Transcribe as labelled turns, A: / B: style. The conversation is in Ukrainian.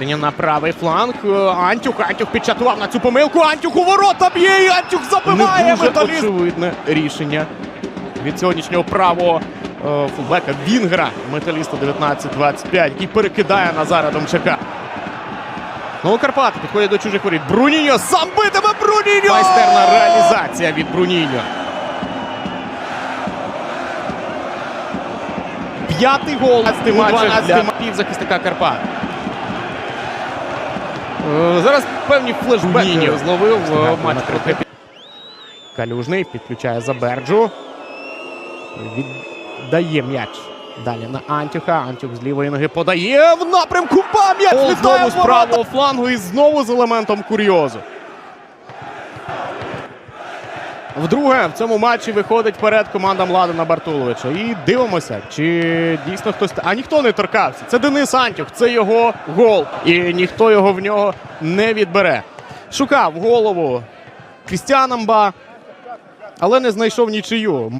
A: На правий фланг. Е, Антюх. Антюх підчатував на цю помилку. Антюх у ворота б'є. і Антюх забиває.
B: Не дуже
A: Металіст.
B: очевидне рішення від сьогоднішнього правого е, фулбека Вінгера металіста 19-25, який перекидає Назара Домчака.
A: Ну, Карпати підходять до чужих воріт. Бруніньо сам битиме Бруніньо!
B: Майстерна реалізація від Бруніньо.
A: П'ятий гол
B: У
A: у 12
B: для півзахисника Карпат.
A: Е, Зараз певні флешбеки зловив е, матч проти Калюжний підключає Заберджу. Віддає м'яч. Далі на Антюха. Антюх з лівої ноги подає в напрямку пам'ять.
B: Знову з правого флангу і знову з елементом курйозу.
A: Вдруге в цьому матчі виходить вперед команда Младена Бартуловича. І дивимося, чи дійсно хтось. А ніхто не торкався. Це Денис Антюх, це його гол. І ніхто його в нього не відбере. Шукав голову Крістіан Амба, але не знайшов нічию.